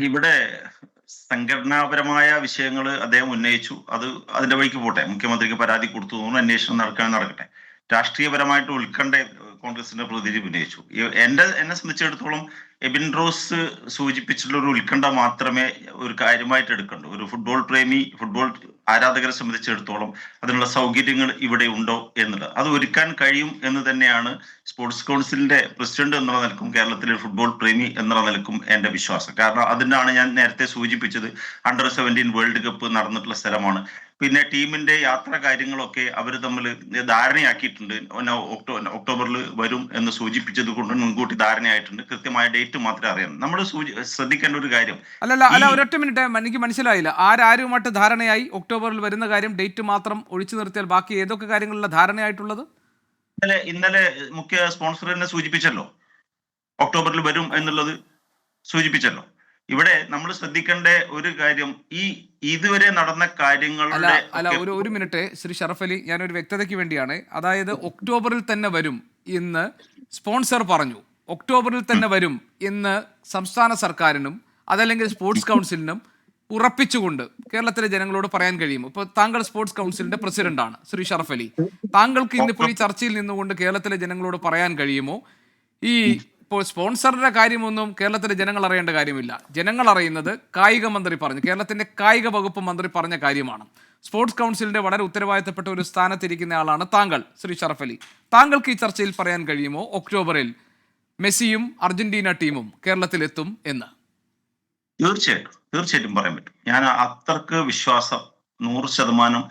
ഇവിടെ സംഘടനാപരമായ വിഷയങ്ങൾ അദ്ദേഹം ഉന്നയിച്ചു. അത് അതിന്റെ വഴിക്ക് പോട്ടെ. മുഖ്യമന്ത്രിക്ക് പരാതി കൊടുത്തു തോന്നുന്നു. അന്വേഷണം നടക്കാൻ നടക്കട്ടെ. രാഷ്ട്രീയപരമായിട്ട് ഉത്കണ്ഠ കോൺഗ്രസിന്റെ പ്രതിനിധി ഉന്നയിച്ചു. എന്റെ എന്നെ സംബന്ധിച്ചിടത്തോളം എബിൻ റോസ് സൂചിപ്പിച്ചിട്ടുള്ള ഒരു ഉത്കണ്ഠ മാത്രമേ ഒരു കാര്യമായിട്ട് എടുക്കണ്ടൂ. ഒരു ഫുട്ബോൾ പ്രേമി ഫുട്ബോൾ ആരാധകരെ സംബന്ധിച്ചിടത്തോളം അതിനുള്ള സൗകര്യങ്ങൾ ഇവിടെ ഉണ്ടോ എന്നുള്ളത്. അത് ഒരുക്കാൻ കഴിയും എന്ന് തന്നെയാണ് സ്പോർട്സ് കൗൺസിലിന്റെ പ്രസിഡന്റ് എന്നുള്ള നിലക്കും കേരളത്തിലെ ഫുട്ബോൾ പ്രേമി എന്നുള്ള നിലക്കും എന്റെ വിശ്വാസം. കാരണം അതിനാണ് ഞാൻ നേരത്തെ സൂചിപ്പിച്ചത് അണ്ടർ സെവന്റീൻ വേൾഡ് കപ്പ് നടന്നിട്ടുള്ള സ്ഥലമാണ്. പിന്നെ ടീമിന്റെ യാത്ര കാര്യങ്ങളൊക്കെ അവർ തമ്മിൽ ധാരണയാക്കിയിട്ടുണ്ട്. ഒക്ടോബറിൽ വരും എന്ന് സൂചിപ്പിച്ചത് കൊണ്ട് മുൻകൂട്ടി ധാരണയായിട്ടുണ്ട്. കൃത്യമായ ഡേറ്റ് മാത്രമേ അറിയാം. നമ്മൾ ശ്രദ്ധിക്കേണ്ട ഒരു കാര്യം അല്ലല്ല അല്ല ഒരൊറ്റ മിനിറ്റ് എനിക്ക് മനസ്സിലായില്ല. ആരാരുമായിട്ട് ധാരണയായി ഒക്ടോബറിൽ വരുന്ന കാര്യം ഡേറ്റ് മാത്രം ഒഴിച്ചു നിർത്തിയാൽ ബാക്കി ഏതൊക്കെ കാര്യങ്ങളിലുള്ള ധാരണയായിട്ടുള്ളത്? ഇന്നലെ ഇന്നലെ മുഖ്യ സ്പോൺസർ തന്നെ സൂചിപ്പിച്ചല്ലോ. ഒക്ടോബറിൽ വരും എന്നുള്ളത് സൂചിപ്പിച്ചല്ലോ. ഇവിടെ നമ്മൾ ശ്രദ്ധിക്കേണ്ട ഒരു കാര്യം ഈ ഇതുവരെ നടന്ന കാര്യങ്ങളുടെ അല്ല ഒരു ഒരു മിനിറ്റ്. ശ്രീ ഷറഫ് അലി ഞാനൊരു വ്യക്തതയ്ക്ക് വേണ്ടിയാണ്. അതായത് ഒക്ടോബറിൽ തന്നെ വരും എന്ന് സ്പോൺസർ പറഞ്ഞു. ഒക്ടോബറിൽ തന്നെ വരും എന്ന് സംസ്ഥാന സർക്കാരിനും അതല്ലെങ്കിൽ സ്പോർട്സ് കൗൺസിലിനും ഉറപ്പിച്ചുകൊണ്ട് കേരളത്തിലെ ജനങ്ങളോട് പറയാൻ കഴിയും. ഇപ്പോൾ താങ്കൾ സ്പോർട്സ് കൗൺസിലിന്റെ പ്രസിഡന്റാണ് ശ്രീ ഷറഫ് അലി. താങ്കൾക്ക് ഇന്നിപ്പോൾ ഈ ചർച്ചയിൽ നിന്നുകൊണ്ട് കേരളത്തിലെ ജനങ്ങളോട് പറയാൻ കഴിയുമോ? ഈ ഇപ്പോൾ സ്പോൺസറുടെ കാര്യമൊന്നും കേരളത്തിലെ ജനങ്ങൾ അറിയേണ്ട കാര്യമില്ല. ജനങ്ങൾ അറിയുന്നത് കായിക മന്ത്രി പറഞ്ഞു. കേരളത്തിന്റെ കായിക വകുപ്പ് മന്ത്രി പറഞ്ഞ കാര്യമാണ്. സ്പോർട്സ് കൗൺസിലിന്റെ വളരെ ഉത്തരവാദിത്തപ്പെട്ട ഒരു സ്ഥാനത്തിരിക്കുന്ന ആളാണ് താങ്കൾ ശ്രീ ഷറഫ് അലി. താങ്കൾക്ക് ഈ ചർച്ചയിൽ പറയാൻ കഴിയുമോ? ഒക്ടോബറിൽ മെസ്സിയും അർജന്റീന ടീമും കേരളത്തിലെത്തും എന്ന്. തീർച്ചയായിട്ടും. തീർച്ചയായിട്ടും പറയാൻ പറ്റും. ഞാൻ അത്രയ്ക്ക് വിശ്വാസം നൂറ് ശതമാനം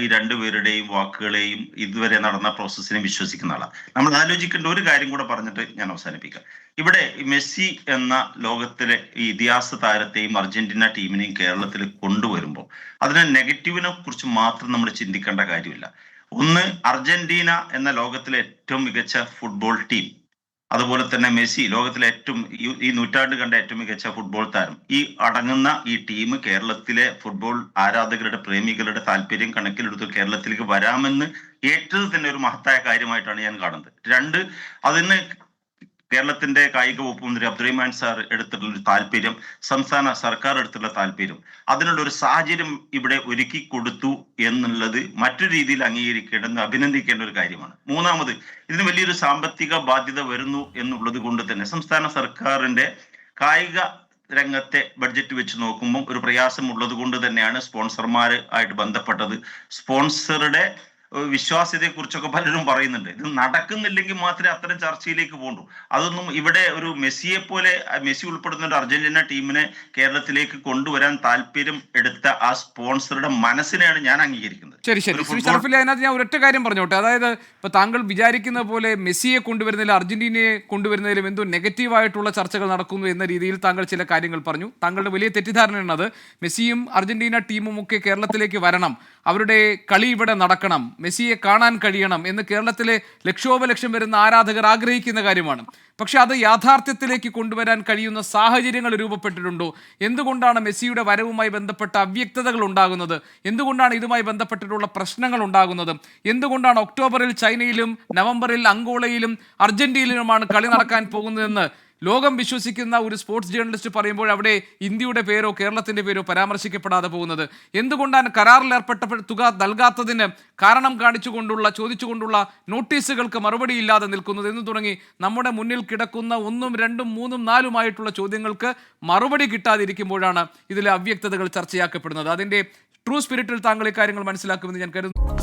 ഈ രണ്ടുപേരുടെയും വാക്കുകളെയും ഇതുവരെ നടന്ന പ്രോസസ്സിനെ വിശ്വസിക്കുന്ന ആളാണ് നമ്മൾ ആലോചിക്കേണ്ട ഒരു കാര്യം കൂടെ പറഞ്ഞിട്ട് ഞാൻ അവസാനിപ്പിക്കാം. ഇവിടെ മെസ്സി എന്ന ലോകത്തിലെ ഈ ഇതിഹാസ താരത്തെയും അർജന്റീന ടീമിനെയും കേരളത്തിൽ കൊണ്ടുവരുമ്പോൾ അതിനെ നെഗറ്റീവിനെ കുറിച്ച് മാത്രം നമ്മൾ ചിന്തിക്കേണ്ട കാര്യമില്ല. ഒന്ന് അർജന്റീന എന്ന ലോകത്തിലെ ഏറ്റവും മികച്ച ഫുട്ബോൾ ടീം അതുപോലെ തന്നെ മെസ്സി ലോകത്തിലെ ഏറ്റവും ഈ- നൂറ്റാണ്ട് കണ്ട ഏറ്റവും മികച്ച ഫുട്ബോൾ താരം. ഈ അടങ്ങുന്ന ഈ ടീം കേരളത്തിലെ ഫുട്ബോൾ ആരാധകരുടെ പ്രേമികളുടെ താല്പര്യം കണക്കിലെടുത്ത് കേരളത്തിലേക്ക് വരാമെന്ന് ഏറ്റത് തന്നെ ഒരു മഹത്തായ കാര്യമായിട്ടാണ് ഞാൻ കാണുന്നത്. രണ്ട് അതിന് കേരളത്തിന്റെ കായിക വകുപ്പ് മന്ത്രി അബ്ദുറഹിമാൻ സാർ എടുത്തിട്ടുള്ള ഒരു താല്പര്യം സംസ്ഥാന സർക്കാർ എടുത്തുള്ള താല്പര്യം. അതിനുള്ള ഒരു സാഹചര്യം ഇവിടെ ഒരുക്കി കൊടുത്തു എന്നുള്ളത് മറ്റു രീതിയിൽ അംഗീകരിക്കേണ്ടെന്ന് അഭിനന്ദിക്കേണ്ട ഒരു കാര്യമാണ്. മൂന്നാമത് ഇതിന് വലിയൊരു സാമ്പത്തിക ബാധ്യത വരുന്നു എന്നുള്ളത് കൊണ്ട് തന്നെ സംസ്ഥാന സർക്കാരിന്റെ കായിക രംഗത്തെ ബഡ്ജറ്റ് വെച്ച് നോക്കുമ്പോൾ ഒരു പ്രയാസം ഉള്ളത് കൊണ്ട് തന്നെയാണ് സ്പോൺസർമാർ ആയിട്ട് ബന്ധപ്പെട്ടത്. സ്പോൺസറുടെ വിശ്വാസ്യതയെ കുറിച്ചൊക്കെ പലരും പറയുന്നുണ്ട്. ഇത് നടക്കുന്നില്ലെങ്കിൽ മാത്രമേ അത്തരം ചർച്ചയിലേക്ക് പോകണ്ടൂ. അതൊന്നും ഇവിടെ ഒരു മെസ്സിയെ പോലെ മെസ്സി ഉൾപ്പെടുന്ന ഒരു അർജന്റീന ടീമിനെ കേരളത്തിലേക്ക് കൊണ്ടുവരാൻ താല്പര്യം എടുത്ത ആ സ്പോൺസറുടെ മനസ്സിനെയാണ് ഞാൻ അംഗീകരിക്കുന്നത്. ശരി ശരി. ശ്രീ ഷറഫില്ല അതിനകത്ത് ഞാൻ ഒരൊറ്റ കാര്യം പറഞ്ഞോട്ടെ. അതായത് ഇപ്പൊ താങ്കൾ വിചാരിക്കുന്ന പോലെ മെസ്സിയെ കൊണ്ടുവരുന്നതിലും അർജന്റീനയെ കൊണ്ടുവരുന്നതിലും എന്തോ നെഗറ്റീവായിട്ടുള്ള ചർച്ചകൾ നടക്കുന്നു എന്ന രീതിയിൽ താങ്കൾ ചില കാര്യങ്ങൾ പറഞ്ഞു. താങ്കളുടെ വലിയ തെറ്റിദ്ധാരണയാണ് അത് മെസ്സിയും അർജന്റീന ടീമും ഒക്കെ കേരളത്തിലേക്ക് വരണം. അവരുടെ കളി ഇവിടെ നടക്കണം. മെസ്സിയെ കാണാൻ കഴിയണം എന്ന് കേരളത്തിലെ ലക്ഷോപലക്ഷം വരുന്ന ആരാധകർ ആഗ്രഹിക്കുന്ന കാര്യമാണ്. പക്ഷെ അത് യാഥാർത്ഥ്യത്തിലേക്ക് കൊണ്ടുവരാൻ കഴിയുന്ന സാഹചര്യങ്ങൾ രൂപപ്പെട്ടിട്ടുണ്ടോ? എന്തുകൊണ്ടാണ് മെസ്സിയുടെ വരവുമായി ബന്ധപ്പെട്ട അവ്യക്തതകൾ ഉണ്ടാകുന്നത്? എന്തുകൊണ്ടാണ് ഇതുമായി ബന്ധപ്പെട്ടിട്ടുള്ള പ്രശ്നങ്ങൾ ഉണ്ടാകുന്നത് എന്തുകൊണ്ടാണ് ഒക്ടോബറിൽ ചൈനയിലും നവംബറിൽ അങ്കോളയിലും അർജന്റീനയിലുമാണ് കളി നടക്കാൻ പോകുന്നതെന്ന് ലോകം വിശ്വസിക്കുന്ന ഒരു സ്പോർട്സ് ജേർണലിസ്റ്റ് പറയുമ്പോൾ അവിടെ ഇന്ത്യയുടെ പേരോ കേരളത്തിന്റെ പേരോ പരാമർശിക്കപ്പെടാതെ പോകുന്നത്. എന്തുകൊണ്ടാണ് കരാറിൽ ഏർപ്പെട്ട തുക നൽകാത്തതിന് കാരണം കാണിച്ചുകൊണ്ടുള്ള ചോദിച്ചുകൊണ്ടുള്ള നോട്ടീസുകൾക്ക് മറുപടി ഇല്ലാതെ നിൽക്കുന്നത് എന്ന് തുടങ്ങി നമ്മുടെ മുന്നിൽ കിടക്കുന്ന ഒന്നും രണ്ടും മൂന്നും നാലുമായിട്ടുള്ള ചോദ്യങ്ങൾക്ക് മറുപടി കിട്ടാതിരിക്കുമ്പോഴാണ് ഇതിലെ അവ്യക്തതകൾ ചർച്ചയാക്കപ്പെടുന്നത്. അതിന്റെ ട്രൂ സ്പിരിറ്റിൽ താങ്കൾ ഈ കാര്യങ്ങൾ മനസ്സിലാക്കുമെന്ന് ഞാൻ കരുതുന്നു.